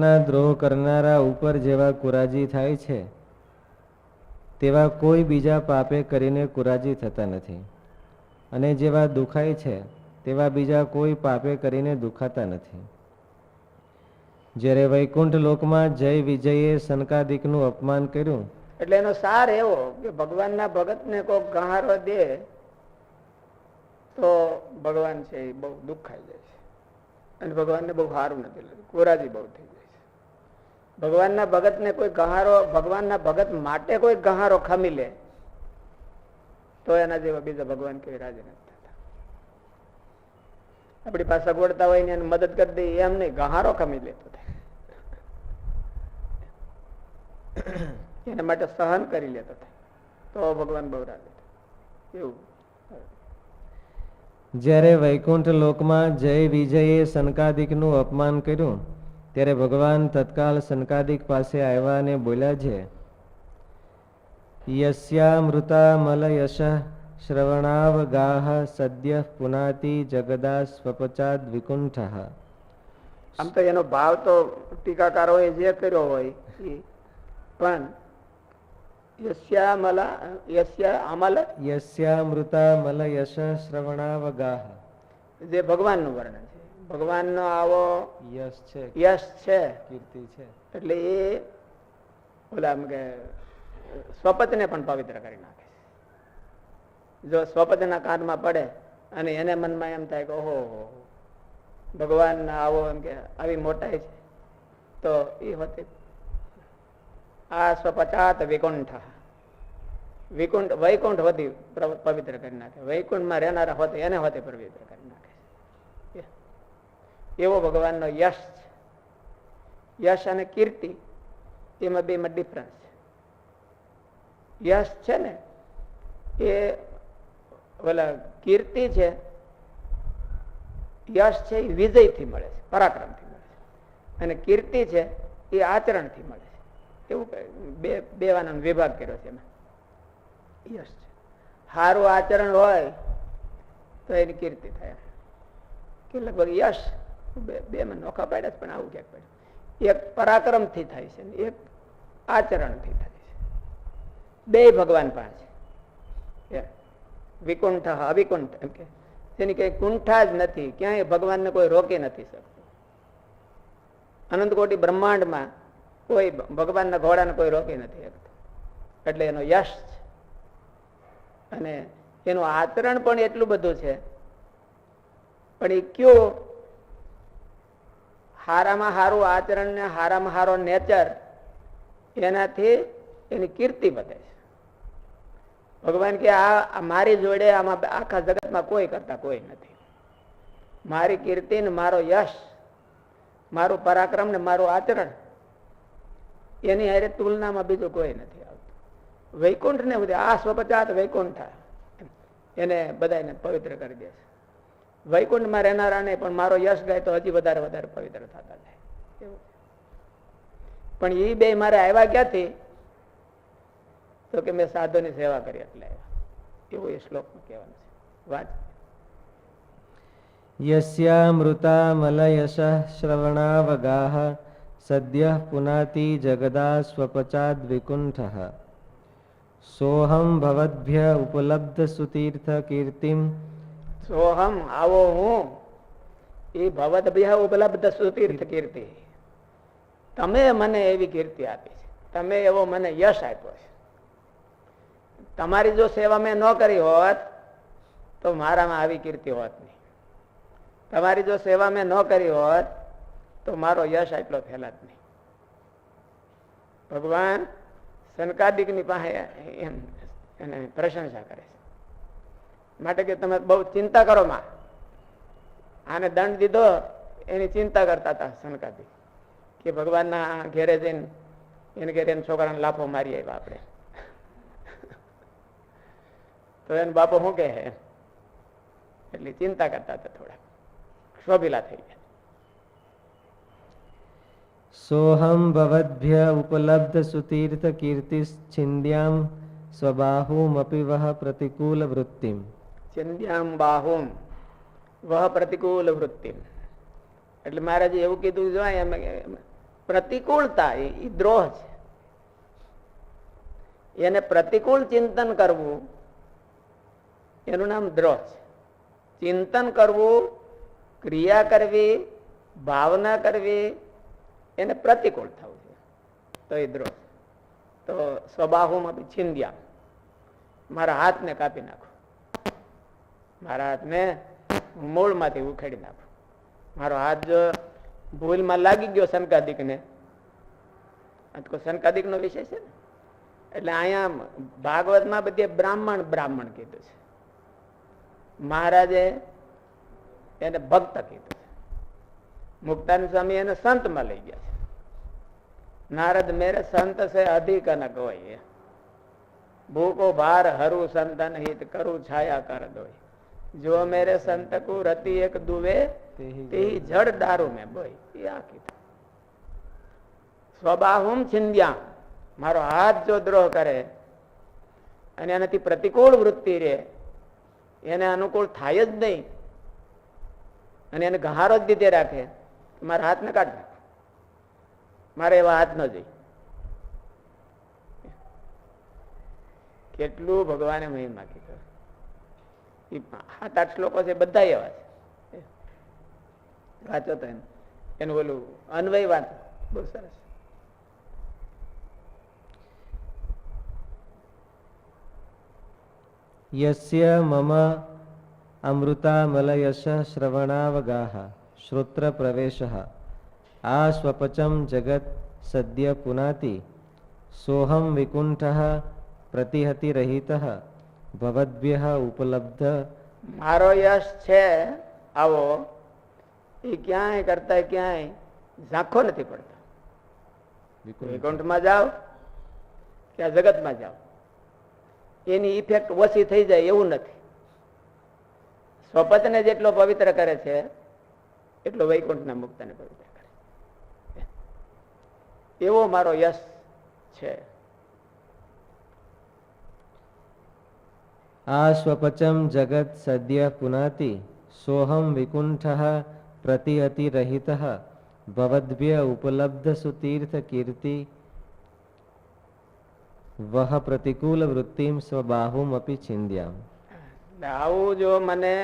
પોતાના દ્રોહ કરનારા ઉપર જેવા કુરાજી થાય છે, તેવા કોઈ બીજા પાપે કરીને કુરાજી થતા નથી. અને જેવા દુખાય છે, તેવા બીજા કોઈ પાપે કરીને દુખાતા નથી. જ્યારે વૈકુંઠ લોકમાં જય વિજયે સનકાદિકનું અપમાન કર્યું, એટલે એનો સાર એવો કે ભગવાનના ભગતને કોઈ ગહારો દે, તો ભગવાન છે એ બહુ દુઃખ ખાઈ જાય છે. અને ભગવાનને બહુ સારું નથી લાગતું. કોરાજી બહુ થઈ જાય ભગવાનના ભગતને કોઈ ગહારો, ભગવાનના ભગત માટે કોઈ ગહારો ખમી લે, તો એના જેવા બીજા ભગવાન કેવી રાજી આપણી પાસે સગવડતા હોય ને એને મદદ કરી દઈએ એમ નહીં, ગહારો ખમી લેતો એના માટે સહન કરી લેતો તો ભગવાન બહુ રાજી એવું. જ્યારે વૈકુંઠ લોકમાં જય વિજયે સનકાદિકનું અપમાન કર્યું ત્યારે ભગવાન તત્કાલ સનકાદિક પાસે આવ્યા અને બોલ્યા છે યસ્યામૃતા મલયશ શ્રવણાવગાહ સદ્ય પુનાતિ જગદા સ્વપચાદ વિકુંઠ. આમ તો એનો ભાવ તો ટીકાકારોએ જે કર્યો હોય પણ યસ્યામલા યસ્યા અમલ યસ્યામૃતા મલયશ શ્રવણાવગાહ. જે ભગવાનનું વર્ણન છે. ભગવાનનો આવો યશ છે યશ છે. કીર્તિ છે. એટલે એ ઓલા આમ કે સ્વપતને પણ પવિત્ર કરી નાખે છે. જો સ્વપતના કાનમાં પડે અને એને મનમાં એમ થાય કે ઓહો ભગવાન આવો એમ કે આવી મોટાઈ છે. તો એ હોતે આ સ્વપચાત વિકુંઠ. વિકુંઠ વૈકુંઠ હોતી પવિત્ર કરી નાખે. વૈકુંઠમાં રહેનારા હોતે એને હોતે પવિત્ર કરી. એવો ભગવાનનો યશ છે. યશ અને કીર્તિ, એમાં બેમાં ડિફરન્સ છે. યશ છે ને, એ ઓલા કીર્તિ છે, યશ છે એ વિજયથી મળે છે, પરાક્રમથી મળે છે. અને કીર્તિ છે એ આચરણથી મળે છે. એવું બે બે વાનાનો વિભાગ કર્યો છે એમાં. યશ છે. સારું આચરણ હોય તો એની કીર્તિ થાય. કે લગભગ યશ બે બે માં નોખા પાડ્યા પણ આવું ક્યાંક પડ્યું. એક પરાક્રમથી થાય છે એક આચરણથી થાય છે. બે ભગવાન પાસે છે. વિકુંઠ, અવિકુંઠ એમ કે. તેની કઈ કુંઠા જ નથી, ક્યાંય ભગવાનને કોઈ રોકી નથી શકતું. અનંત કોટી બ્રહ્માંડમાં કોઈ ભગવાનના ઘોડાને કોઈ રોકી નથી શકતું. એટલે એનો યશ છે. અને એનું આચરણ પણ એટલું બધું છે. પણ એ કયો હારામાં હારું આચરણ ને હારામાં હારો નેચર એનાથી એની કીર્તિ વધે છે. ભગવાન કે આ મારી જોડે આમાં આખા જગતમાં કોઈ કરતા કોઈ નથી. મારી કીર્તિ ને મારો યશ, મારું પરાક્રમ ને મારું આચરણ, એની હારે તુલનામાં બીજું કોઈ નથી આવતું. વૈકુંઠ ને બધે આ સ્વપચાત વૈકુંઠ એને બધાને પવિત્ર કરી દે છે. વૈકુંઠમાં રહેનારાને પણ મારો યશ ગાય તો હજી વધારે વધારે પવિત્ર થતા જાય. પણ એ બે મારે આવ્યા ક્યાંથી? તો કે મેં સાધુની સેવા કરી એટલે આવ્યા. એવું એ શ્લોકમાં કહેવાનું છે. વાત. યસ્યામૃતા મલયશ શ્રવણાવગાહ સદ્ય પુનાતિ જગદા સ્વપચાદ વિકુંઠ સોહમ ભવદ્ભ્ય ઉપલબ્ધ સુતીર્થ કીર્તિમ સોહમ આવો હું. એ ભવત ભ્ય ઉપલબ્ધ સુતીર્થ કીર્તિ. તમે મને એવી કીર્તિ આપી છે. તમે એવો મને યશ આપ્યો છે. તમારી જો સેવા મેં ન કરી હોત, તો મારામાં આવી કીર્તિ હોત નહીં. તમારી જો સેવા મેં ન કરી હોત, તો મારો યશ આટલો ફેલાત નહીં. ભગવાન શનકાદિકની પાસે એમ એને પ્રશંસા કરે છે. માટે કે તમે બહુ ચિંતા કરો માં. આને દંડ દીધો, એની ચિંતા કરતા હતા સનકાદી કે ભગવાનના ઘેરે જઈને, એને ઘેરે એને છોકરાને લાફો મારી આવ્યા આપણે. તો એને બાપો શું કહે? એટલી ચિંતા કરતા હતા થોડા. શોભીલા થઈ ગયા. સોહમ ભવદ્ભ્ય ઉપલબ્ધ સુતીર્થ કીર્તિશ્છિંદ્યામ સ્વબાહુમપી વહ પ્રતિકૂલ વૃત્તિમ. ચંદ્યામ બાહુમ વહ પ્રતિકૂલ વૃત્તિ એટલે મહારાજે એવું કીધું, જો એમ, પ્રતિકૂળતા, એ દ્રોહ છે. એને પ્રતિકૂળ ચિંતન કરવું, એનું નામ દ્રોહ છે. ચિંતન કરવું, ક્રિયા કરવી, ભાવના કરવી, એને પ્રતિકૂળ થવું છે. તો એ દ્રોહ. તો સ્વબાહુમાં છિંદ્યા મારા હાથને કાપી નાખો. મારા હાથને મૂળમાંથી ઉખેડી નાખો. મારો હાથ જો ભૂલમાં લાગી ગયો શંકાદિકને સંકાદિકનો વિષય છે ને? એટલે અહીંયા ભાગવતમાં બધી બ્રાહ્મણ બ્રાહ્મણ કીધું છે. મહારાજે એને ભક્ત કીધું છે. મુક્તાન સ્વામી એને સંતમાં લઈ ગયા છે. નારદ મેરે સંત સે અધિક ન ગોય. ભૂકો ભાર હરુ સંતન હિત કરું છાયા કર દોય. જો મેરે સંત કો રતિ એક દુવે તે જડ દારૂ મેં બોય એ આ કીધું. સ્વબાહુમ છિંદ્યા મારો હાથ જો દ્રોહ કરે અને એનાથી પ્રતિકૂળ વૃત્તિ રહે એને અનુકૂળ થાય જ નહીં અને એને ગહારો જ દીધે રાખે મારા હાથને કાઢ મારે એવા હાથ ન જોઈ કેટલું ભગવાને મહિમા કીધો. ઈ સાત આઠ શ્લોકો છે, બધા એવા છે. વાંચો તો એનું. એનું ઓલું અન્વય વાંચો. બહુ સરસ. યસ્ય મમ અમૃતામલયશ શ્રવણાવગાહ શ્રોત્ર પ્રવેશ આ સ્વપચમ જગત સદ્ય પુનાતિ, સોહમ વિકુંઠ પ્રતિહતિ રહિત। ભવદ્ભ્ય ઉપલબ્ધ મારો યશ છે આવો. એ ક્યાંય કરતા ક્યાંય ઝાંખો નથી પડતો. વૈકુંઠમાં જાઓ કે આ જગતમાં જાઓ. એની ઇફેક્ટ ઓછી થઈ જાય એવું નથી. સ્વપતને જેટલો પવિત્ર કરે છે એટલો વૈકુંઠના મુક્તને પવિત્ર કરે એવો મારો યશ છે. આ સ્વપચમ જગત સદ્ય પુનાતિ સોહમ વિકુંઠ પ્રતિહતિ રહિત ભવદ્ભ્ય ઉપલબ્ધ સુતીર્થ કીર્તિ વહ પ્રતિકૂલ વૃત્તિમ સ્વબાહુમ અપી છિંદ્યામ આવું જો મને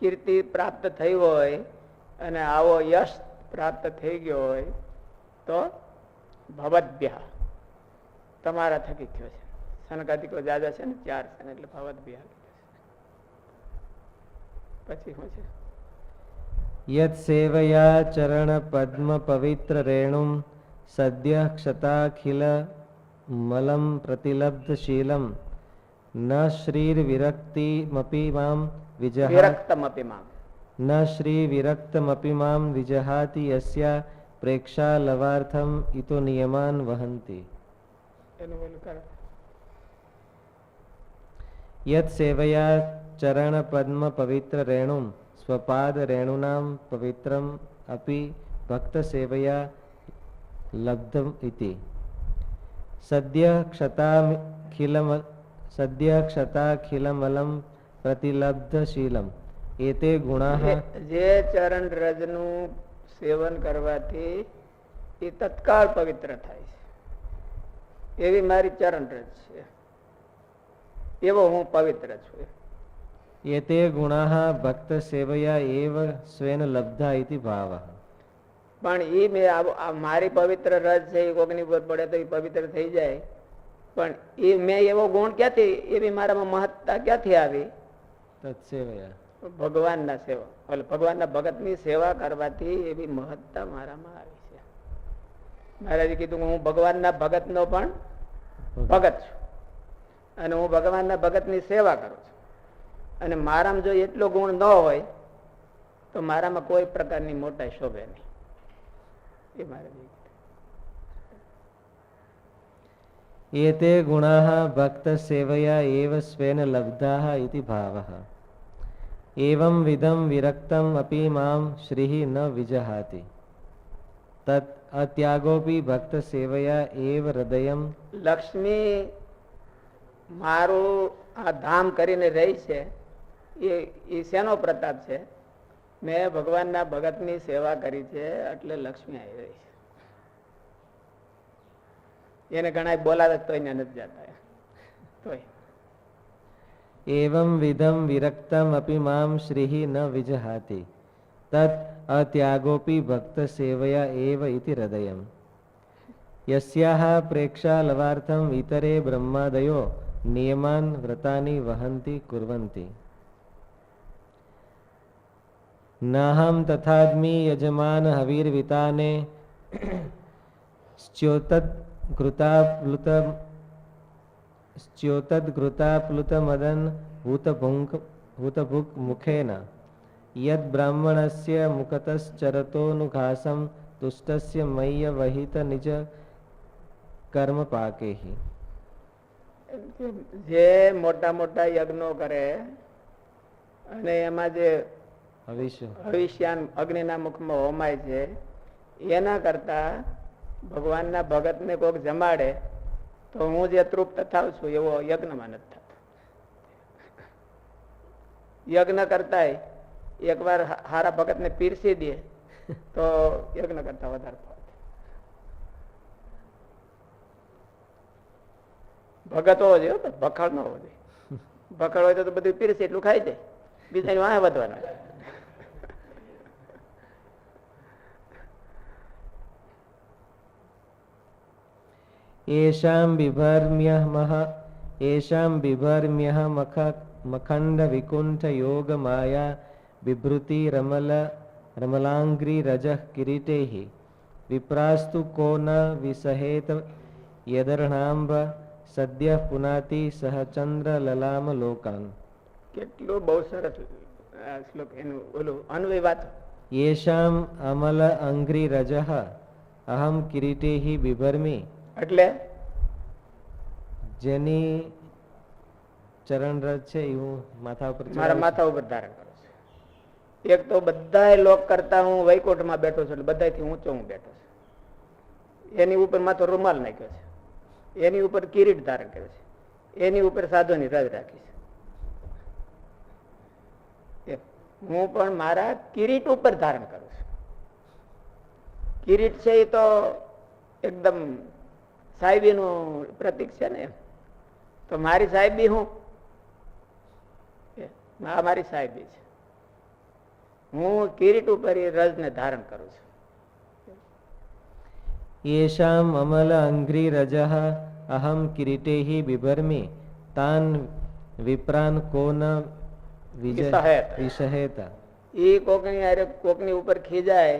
કીર્તિ પ્રાપ્ત થઈ હોય, અને આવો યશ પ્રાપ્ત થઈ ગયો હોય, તો ભવદભ્ય તમારા થકી થયો છે. સનકાદિકો જાજા છે ને ચાર છે ને એટલે ભવદ્ભ્ય પછી શું છે? યત સેવયા ચરણ પદ્મ પવિત્ર રેણુમ સદ્ય ક્ષતાખિલ મલમ પ્રતિલબ્ધ શીલમ ન શ્રીર વિરક્તિમપી મામ વિજહ વિરક્તમપી અપિમામ ન શ્રી વિરક્તમપી મામ વિજહાતિ યસ્યા પ્રેક્ષા લવાર્થમ ઇતો નિયમાન વહંતિ. એનું કરો. યત સેવયા ચરણ પદ્મ પવિત્ર રેણુમ, સ્વપાદ રેણુનામ પવિત્રમ અપી ભક્ત સેવયા લબ્ધમ ઇતિ. સદ્ય ક્ષતાખિલમ સદ્ય ક્ષતાખિલમલમ પ્રતિલબ્ધશીલમ. એતે ગુણા જે- ચરણ રજનું સેવન કરવાથી એ તત્કાળ પવિત્ર થાય છે. એવી મારી ચરણ રજ છે. એવો હું પવિત્ર છું. એતે ગુણાહ ભક્ત સેવયા એવ સ્વેન લબ્ધા ઇતિ ભાવ. પણ એ મેં મારી પવિત્ર રજ છે એ કોકની ઉપર પડે તો એ પવિત્ર થઈ જાય. પણ એ મેં એવો ગુણ ક્યાંથી એવી મારામાં મહત્તા ક્યાંથી આવી? તત્સેવયા ભગવાનના સેવા એટલે ભગવાનના ભગતની સેવા કરવાથી એવી મહત્તા મારામાં આવી છે. મહારાજે કીધું કે હું ભગવાનના ભગતનો પણ ભગત છું. અને હું ભગવાનના ભગતની સેવા કરું છું. અને મારામાં જો એટલો ગુણ ન હોય તો મારામાં કોઈ પ્રકારની મોટા શોભે નહીં. એ મારે એતે ગુણાહ ભક્ત સેવયા એવ સ્વેન લબ્ધાહ ઇતિ ભાવઃ. એવમ વિધમ વિરક્તમ અપી મામ શ્રી ન વિજહાતી. તત અત્યાગોપી ભક્ત સેવયા એવ હૃદયમ લક્ષ્મી મારું આ ધામ કરીને રહી છે, એ એ શેનો પ્રતાપ છે? મેં ભગવાનના ભગતની સેવા કરી છે એટલે લક્ષ્મી આવી રહી છે. એને ઘણા બોલાવે તો નથી જતા તોય. એવં વિધમ વિરક્તમ અપી મામ શ્રીઃ ન વિજહાતી. તત અત્યાગોપી ભક્ત સેવયા એવ ઇતિ હૃદયમ. યસ્યાહ પ્રેક્ષા લવાર્થમ ઇતરે બ્રહ્માદયો नियमान व्रतानी वहन्ति, कुर्वन्ति। नाहम तथादमी यजमान हवीरविता ने स्च्योतत्ताप्लुत स्च्योतत्ताप्लुतमदन भूतभुङ्क, भूतभुक् मुखेन। यद्ब्राह्मणस्य मुखतश्चरतोऽनुघासं तुष्टस्य मय्यवहितनिजकर्मपाकैः। જે મોટા મોટા યજ્ઞો કરે અને એમાં જે હવિષ્ય ભવિષ્યાન અગ્નિના મુખમાં હોમાય છે એના કરતા ભગવાનના ભગતને કોક જમાડે તો હું જે તૃપ્ત થાવ છું એવો યજ્ઞમાં નથી થતો. યજ્ઞ કરતા એકવાર હારા ભગતને પીરસી દે તો યજ્ઞ કરતા વધારે ફળ થાય. ભગત હોવો જોઈએ હો, પણ ભખડ ન હોવો જોઈએ ભખડ હોય તો બધું પીરસી એટલું ખાઈ જાય બીજાની વાહ વધવાનું येषां बिभर्म्यः मह येषां बिभर्म्यः मख मखण्डविकुण्ठयोगमाया बिभृतिरमल रमलाङ्घ्रिरजः किरीटैः विप्रास्तु को न विसहेत यदर्णाम्ब સદ્ય પુનાતી સહચંદ્ર લલામ લોકાન. કેટલો બહુ સરસ શ્લોક એનું ઓલું અન્વય વાત. યેશામ અમલ અંગ્રી રજહ અહમ કિરીટી બિભરમી. એટલે? જેની ચરણ રજ છે એ હું માથા ઉપર મારા માથા ઉપર ધારણ કરું છું. એક તો બધા લોક કરતા હું વૈકુંઠમાં બેઠો છું એટલે બધાથી ઊંચો હું બેઠો છું. એની ઉપર માથો રૂમાલ નાખ્યો છે. એની ઉપર કિરીટ ધારણ કરે છે. એની ઉપર સાધુની રજ રાખી છે. હું પણ મારા કિરીટ ઉપર ધારણ કરું છું. કિરીટ છે એ તો એકદમ સાહેબીનું પ્રતીક છે ને તો મારી સાહેબી હું? મારી સાહેબી છે. હું કિરીટ ઉપર એ રજને ધારણ કરું છું. येषाम् अमल अङ्घ्रिरजः अहं किरीटैः बिभर्मि तान् विप्रान् को न विज विसहेत. विसहेत એ કોકની હારે કોકની ઉપર ખીજાય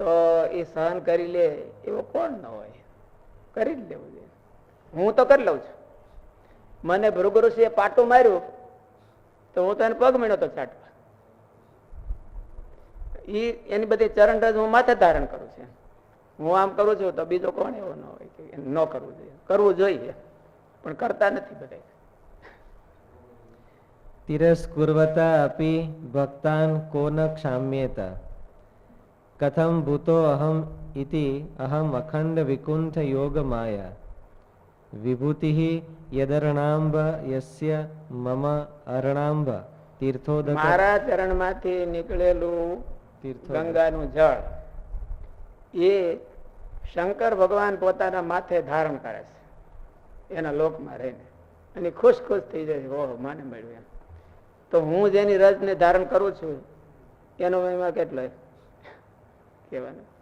તો એ સહન કરી લે એવો કોણ ન હોય કરી જ લેવું જોઈએ હું તો કરી લઉં છું મને ભૃગુ ઋષિએ પાટું માર્યું તો હું તો એને પગ મીણ્યો તો ચાટવા ઈ એની બધી ચરણ રજ હું માથે ધારણ કરું છું હું આમ કરું છું તો બીજો કોણ એવો ન હોય કે ન કરવું જોઈએ. કરવું જોઈએ પણ કરતા નથી બધા તિરસ્કુર્વતા અપી ભક્તાન કોન ક્ષામ્યેતા? કથમ ભૂતો અહમ ઇતિ અહમ અખંડ વિકુંઠ યોગ માયા. વિભૂતિ યદરણાંબ યસ્ય મમ અરણાંબ તીર્થો મારા ચરણમાંથી નીકળેલું ગંગાનું જળ એ શંકર ભગવાન પોતાના માથે ધારણ કરે છે. એના લોકમાં રહીને. અને ખુશ ખુશ થઈ જાય છે. ઓહો, માને મળ્યું એમ. તો હું જેની રજને ધારણ કરું છું, એનો મહિમા કેટલો કહેવાનું.